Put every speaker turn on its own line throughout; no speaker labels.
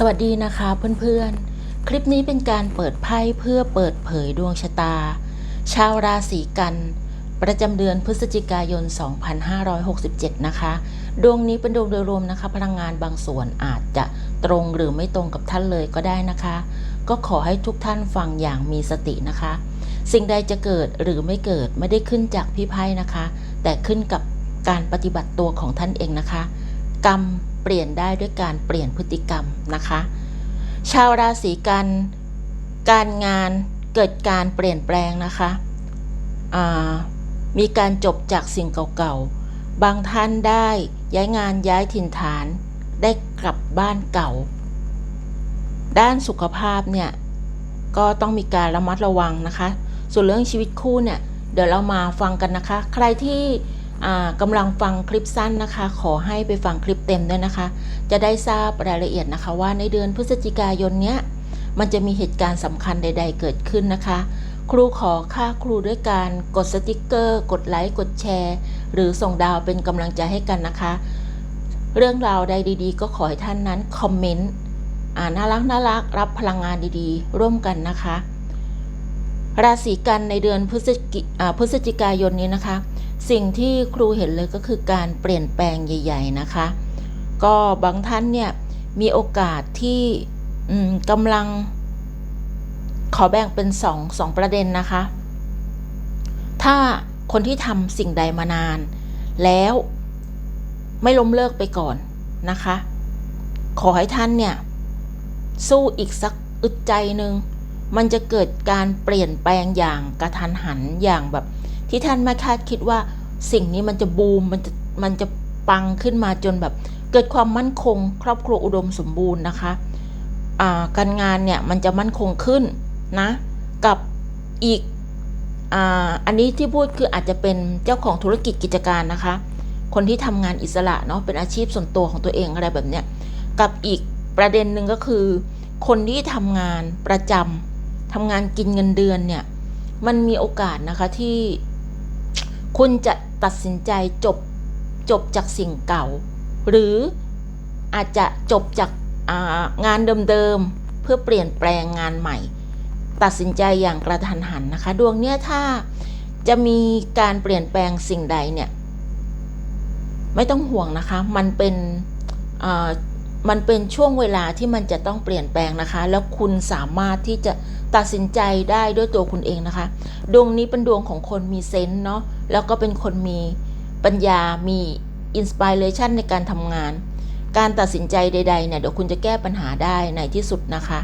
สวัสดีนะคะเพื่อนๆ คลิปนี้เป็นการเปิดไพ่เพื่อเปิดเผยดวงชะตา ชาวราศีกัน ประจำเดือนพฤศจิกายน 2567 นะคะ ดวงนี้เป็นดวงโดยรวมนะคะ พลังงานบางส่วนอาจจะตรงหรือไม่ตรงกับท่านเลยก็ได้นะคะ ก็ขอให้ทุกท่านฟังอย่างมีสตินะคะ สิ่งใดจะเกิดหรือไม่เกิดไม่ได้ขึ้นจากพี่ไพ่นะคะ แต่ขึ้นกับการปฏิบัติตัวของท่านเองนะคะ กรรม ปลี่ยนได้ด้วยการเปลี่ยนพฤติกรรมนะคะ ชาวราศีกันการงานเกิดการเปลี่ยนแปลงนะคะมีการจบจากสิ่งเก่าๆ บางท่านได้ย้ายงานย้ายถิ่นฐาน ได้กลับบ้านเก่า ด้านสุขภาพเนี่ยก็ต้องมีการระมัดระวังนะคะ ส่วนเรื่องชีวิตคู่เนี่ยเดี๋ยวเรามาฟังกันนะคะ ใครที่ กำลังฟังคลิปสั้นนะคะ ขอให้ไปฟังคลิปเต็มด้วยนะคะ จะได้ทราบรายละเอียดนะคะ ว่าในเดือนพฤศจิกายนเนี้ยมันจะมีเหตุการณ์สำคัญใด ๆ เกิดขึ้นนะคะ ครูขอค่าครูด้วยการกดสติกเกอร์ กดไลค์ กดแชร์ หรือส่งดาวเป็นกำลังใจให้กันนะคะ เรื่องราวใดดีๆ ก็ขอให้ท่านนั้นคอมเมนต์น่ารักน่ารักรับพลังงานดีๆ ร่วมกันนะคะ ราศีกันในเดือนพฤศจิอ่าพฤศจิกายนนี้นะคะ สิ่งที่ครูเห็นเลยก็คือการเปลี่ยนแปลงใหญ่ ๆนะคะ ก็บางท่านเนี่ยมีโอกาสที่กำลัง ขอแบ่งเป็นสองสองประเด็นนะคะ ถ้าคนที่ทำสิ่งใดมานาน แล้วไม่ล้มเลิกไปก่อนนะคะ ขอให้ท่านเนี่ย สู้อีกสักอึดใจหนึ่งมันจะเกิดการเปลี่ยนแปลงอย่างกระทันหันอย่างแบบ ที่ท่านไม่คาดคิดว่าสิ่งนี้มันจะบูมมันจะมันจะปังขึ้นมาจนแบบ เกิดความมั่นคง ครอบครัวอุดมสมบูรณ์นะคะการงานเนี่ยมันจะมั่นคงขึ้นนะกับอีกออันนี้ที่พูดคืออาจจะเป็นเจ้าของธุรกิจกิจการนะคะ คนที่ทำงานอิสระเนาะเป็นอาชีพส่วนตัวของตัวเองอะไรแบบเนี้ยกับอีกประเด็นหนึ่งก็คือ คนที่ทำงานประจำทำงานกินเงินเดือนเนี่ยมันมีโอกาสนะคะที่ คุณจะตัดสินใจจบจบจากสิ่งเก่า หรืออาจจะจบจากางานเดิมๆเพื่อเปลี่ยนแปลงงานใหม่ ตัดสินใจอย่างกระทันหันนะคะ ดวงเนี้ยถ้าจะมีการเปลี่ยนแปลงสิ่งใดเนี่ย ไม่ต้องห่วงนะคะ มันเป็น มันเป็นช่วงเวลาที่มันจะต้องเปลี่ยนแปลงนะคะ แล้วคุณสามารถที่จะตัดสินใจได้ด้วยตัวคุณเองนะคะ ดวงนี้เป็นดวงของคนมีเซนส์เนาะแล้วก็เป็นคนมีปัญญามีอินสปิเรชันในการทำงาน การตัดสินใจใดๆเนี่ยเดี๋ยวคุณจะแก้ปัญหาได้ในที่สุดนะคะ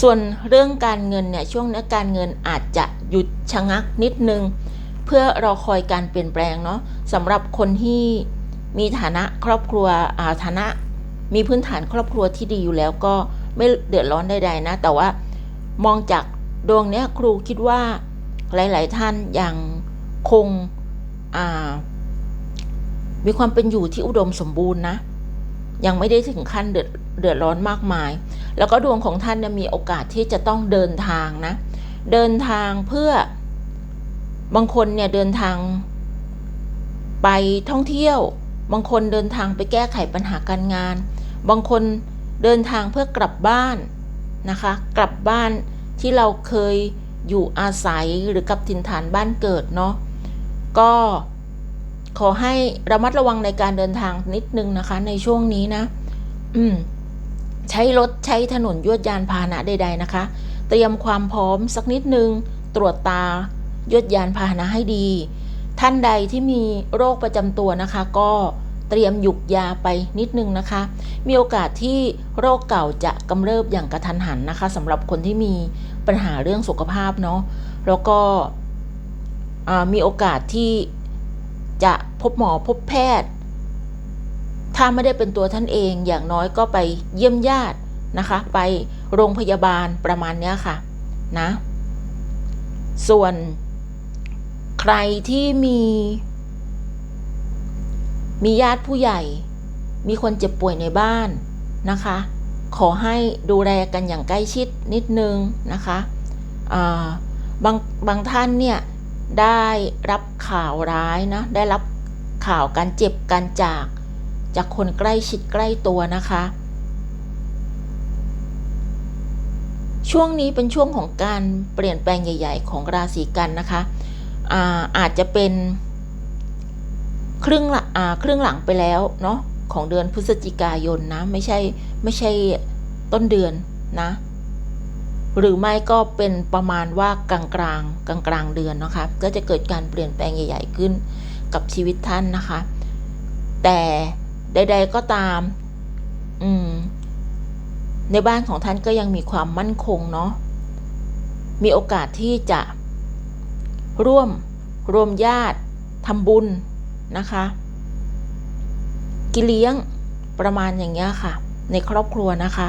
ส่วนเรื่องการเงินเนี่ยช่วงนี้การเงินอาจจะหยุดชะงักนิดนึง เพื่อรอคอยการเปลี่ยนแปลงเนาะสำหรับคนที่มีฐานะครอบครัวอ่าฐานะ มีพื้นฐานครอบครัวที่ดีอยู่แล้วก็ไม่เดือดร้อนใดๆนะ แต่ว่ามองจากดวงเนี้ยครูคิดว่าหลาย ๆ ท่านยังคงมีความเป็นอยู่ที่อุดมสมบูรณ์นะ ยังไม่ได้ถึงขั้นเดือดเดือดร้อนมากมาย แล้วก็ดวงของท่านมีโอกาสที่จะต้องเดินทางนะ เดินทางเพื่อบางคนเนี่ยเดินทางไปท่องเที่ยว บางคนเดินทางไปแก้ไขปัญหาการงาน บางคนเดินทางเพื่อกลับบ้านนะคะ กลับบ้านที่เราเคยอยู่อาศัยหรือกลับถิ่นฐานบ้านเกิดเนาะก็ขอให้ระมัดระวังในการเดินทางนิดนึงนะคะ ในช่วงนี้นะ อืม ใช้รถใช้ถนนยวดยานพาหนะใด ๆ นะคะ เตรียมความพร้อมสักนิดนึง ตรวจตายวดยานพาหนะให้ดี ท่านใดที่มีโรคประจำตัวนะคะ ก็เตรียมหยุกยาไปนิดนึงนะคะ มีโอกาสที่โรคเก่าจะกำเริบอย่างกระทันหันนะคะสำหรับคนที่มีปัญหาเรื่องสุขภาพเนาะแล้วก็มีโอกาสที่จะพบหมอพบแพทย์ ถ้าไม่ได้เป็นตัวท่านเองอย่างน้อยก็ไปเยี่ยมญาตินะคะ ไปโรงพยาบาลประมาณเนี้ยค่ะนะ ส่วน รที่มี มีญาติผู้ใหญ่ มีคนเจ็บป่วยในบ้านนะคะ ขอให้ดูแลกันอย่างใกล้ชิดนิดนึงนะคะาบางบางท่านเนี่ยได้รับข่าวร้ายนะ ได้รับข่าวการเจ็บการจาก จากคนใกล้ชิดใกล้ตัวนะคะ ช่วงนี้เป็นช่วงของการเปลี่ยนแปลงใหญ่ ๆ ของราศีกันนะคะ อาอาจจะเป็น ครึ่งละอ่าครึ่งหลังไปแล้วเนาะของเดือนพฤศจิกายนนะ ไม่ใช่ไม่ใช่ต้นเดือนนะ หรือไม่ก็เป็นประมาณว่ากลางกลางกลางกลางเดือนนะคะก็จะเกิดการเปลี่ยนแปลงใหญ่ ๆ ขึ้นกับชีวิตท่านนะคะ แต่ใด ๆก็ตาม อืม ในบ้านของท่านก็ยังมีความมั่นคงเนาะมีโอกาสที่จะ ร่วมรวมญาติทำบุญนะคะ กิเลี้ยงประมาณอย่างเงี้ยค่ะ ในครอบครัวนะคะ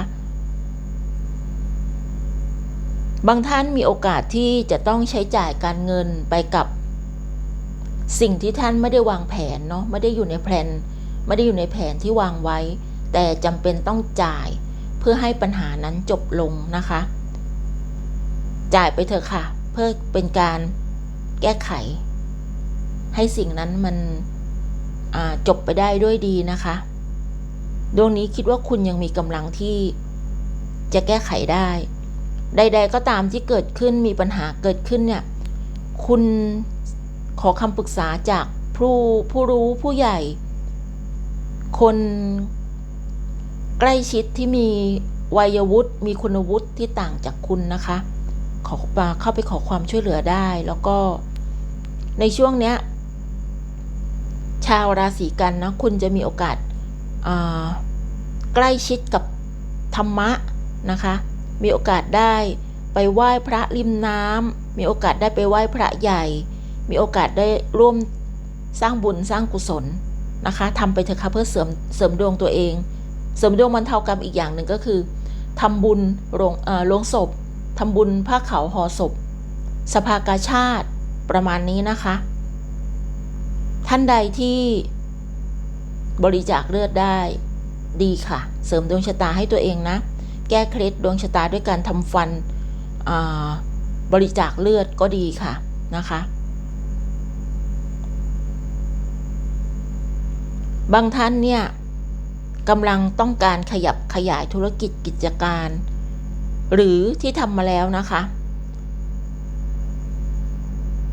บางท่านมีโอกาสที่จะต้องใช้จ่ายการเงินไปกับสิ่งที่ท่านไม่ได้วางแผนเนาะไม่ได้อยู่ในแผนไม่ได้อยู่ในแผนที่วางไว้ แต่จำเป็นต้องจ่ายเพื่อให้ปัญหานั้นจบลงนะคะ จ่ายไปเถอะค่ะ เพื่อเป็นการ แก้ไข ให้สิ่งนั้นมันจบไปได้ด้วยดีนะคะดวงนี้คิดว่าคุณยังมีกำลังที่จะแก้ไขได้ ใด ๆ ก็ตามที่เกิดขึ้นมีปัญหาเกิดขึ้นเนี่ย คุณขอคำปรึกษาจากผู้ผู้รู้ผู้ใหญ่ คนใกล้ชิดที่มีวัยวุฒิมีคุณวุฒิที่ต่างจากคุณนะคะ ขอเข้าไปขอความช่วยเหลือได้ แล้วก็ในช่วงเนี้ย ชาวราศีกันนะ คุณจะมีโอกาสใกล้ชิดกับธรรมะนะคะ มีโอกาสได้ไปไหว้พระริมน้ำมีโอกาสได้ไปไหว้พระใหญ่ มีโอกาสได้ร่วมสร้างบุญสร้างกุศลนะคะทำไปเถอะค่ะเพื่อเสริมเสริมดวงตัวเอง เสริมดวงบรรเทากรรมอีกอย่างหนึ่งก็คือทำบุญโรงเอ่อโรงศพ ทำบุญผ้าขาวห่อศพ สภากาชาติประมาณนี้นะคะ ท่านใดที่บริจาคเลือดได้ดีค่ะ เสริมดวงชะตาให้ตัวเองนะ แก้เคล็ดดวงชะตาด้วยการทำฟันบริจาคเลือดก็ดีค่ะนะคะ บางท่านเนี่ยกำลังต้องการขยับขยายธุรกิจกิจการ หรือที่ทำมาแล้วนะคะ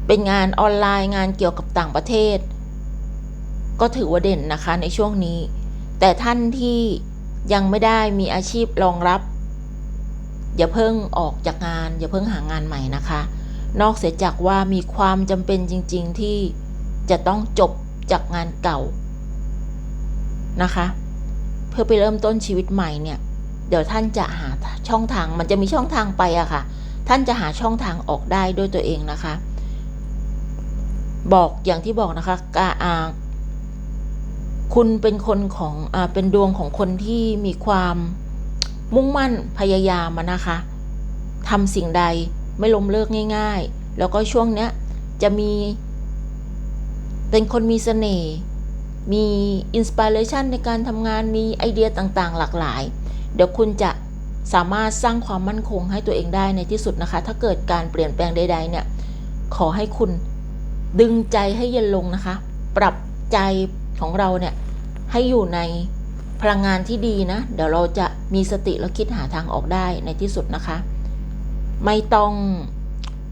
เป็นงานออนไลน์งานเกี่ยวกับต่างประเทศ ก็ถือว่าเด่นนะคะในช่วงนี้ แต่ท่านที่ยังไม่ได้มีอาชีพรองรับ อย่าเพิ่งออกจากงาน อย่าเพิ่งหางานใหม่นะคะ นอกเสียจากว่ามีความจำเป็นจริง ๆที่จะต้องจบจากงานเก่านะคะ เพื่อไปเริ่มต้นชีวิตใหม่เนี่ย เดี๋ยวท่านจะหาช่องทางมันจะมีช่องทางไปอะค่ะ ท่านจะหาช่องทางออกได้ด้วยตัวเองนะคะ บอกอย่างที่บอกนะคะกาอาคุณเป็นคนของอเป็นดวงของคนที่มีความมุ่งมั่นพยายามมานะคะทำสิ่งใดไม่ล้มเลิกง่าย ๆ แล้วก็ช่วงเนี้ยจะมี เป็นคนมีเสน่ห์มีอินสปิเรชันในการทำงานมีไอเดียต่างๆ หลากหลาย เดี๋ยวคุณจะสามารถสร้างความมั่นคงให้ตัวเองได้ในที่สุดนะคะ ถ้าเกิดการเปลี่ยนแปลงใด ๆ เนี่ย ขอให้คุณดึงใจให้เย็นลงนะคะ ปรับใจของเราเนี่ย ให้อยู่ในพลังงานที่ดีนะ เดี๋ยวเราจะมีสติแล้วคิดหาทางออกได้ในที่สุดนะคะ ไม่ต้อง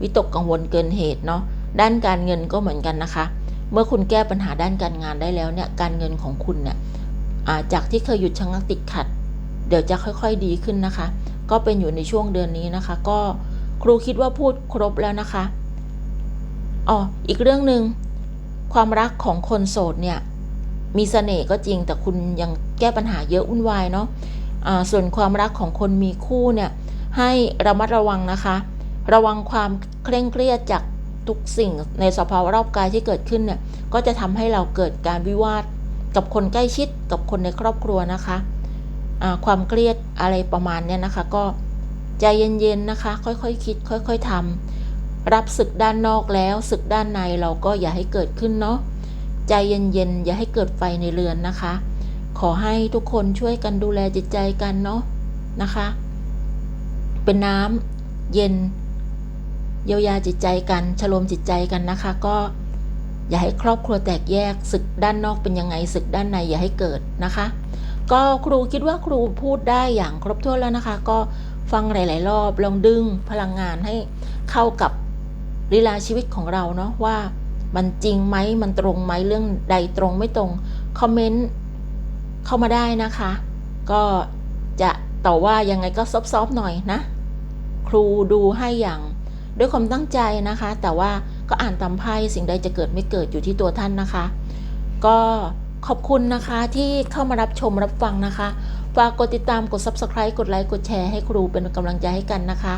วิตกกังวลเกินเหตุเนาะ ด้านการเงินก็เหมือนกันนะคะ เมื่อคุณแก้ปัญหาด้านการงานได้แล้วเนี่ย การเงินของคุณเนี่ยจากที่เคยหยุดชะงักติดขัด ดี๋ยวจะค่อยๆดีขึ้นนะคะ ก็เป็นอยู่ในช่วงเดือนนี้นะคะ ก็ครูคิดว่าพูดครบแล้วนะคะอ๋ออีกเรื่องหนึ่งความรักของคนโสดเนี่ย มีเสน่ห์ก็จริงแต่คุณยังแก้ปัญหาเยอะวุ่นวายเนาะะส่วนความรักของคนมีคู่เนี่ย ให้ระมัดระวังนะคะ ระวังความเคร่งเครียดจากทุกสิ่งในสภาวะรอบกายที่เกิดขึ้นเนี่ย ก็จะทำให้เราเกิดการวิวาทกับคนใกล้ชิดกับคนในครอบครัวนะคะ ความเครียดอะไรประมาณเนี้นะคะ ก็ใจเย็นๆนะคะ ค่อยๆคคิด ค่อย ๆทำรับศึกด้านนอกแล้วศึกด้านในเราก็อย่าให้เกิดขึ้นเนาะใจเย็นๆอย่าให้เกิดไฟในเรือนนะคะ ขอให้ทุกคนช่วยกันดูแลจิตใจกันเนาะนะคะ เป็นน้ำเย็นเยียวยาจิตใจกันชโลมจิตใจกันนะคะ ก็อย่าให้ครอบครัวแตกแยกศึกด้านนอกเป็นยังไงศึกด้านในอย่าให้เกิดนะคะ ก็ครูคิดว่าครูพูดได้อย่างครบถ้วนแล้วนะคะ ก็ฟังหลาย ๆ รอบลองดึงพลังงานให้เข้ากับลีลาชีวิตของเราเนาะว่ามันจริงไหมมันตรงไหมเรื่องใดตรงไม่ตรงคอมเมนต์เข้ามาได้นะคะ ก็จะต่อว่ายังไงก็ซอฟๆหน่อยนะ ครูดูให้อย่างด้วยความตั้งใจนะคะ แต่ว่าก็อ่านตามไพ่สิ่งใดจะเกิดไม่เกิดอยู่ที่ตัวท่านนะคะ ก็ ขอบคุณนะคะที่เข้ามารับชมรับฟังนะคะฝากกดติดตามกด subscribe กดไลค์กดแชร์ให้ครูเป็นกำลังใจให้กันนะคะ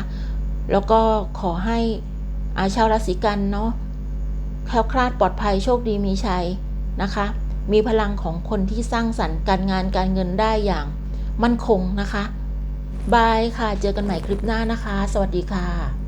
แล้วก็ขอให้อาชาวราศีกันเนาะแคล้วคลาดปลอดภัยโชคดีมีชัยนะคะ มีพลังของคนที่สร้างสรรค์การงานการเงินได้อย่างมั่นคงนะคะ บายค่ะ เจอกันใหม่คลิปหน้านะคะ สวัสดีค่ะ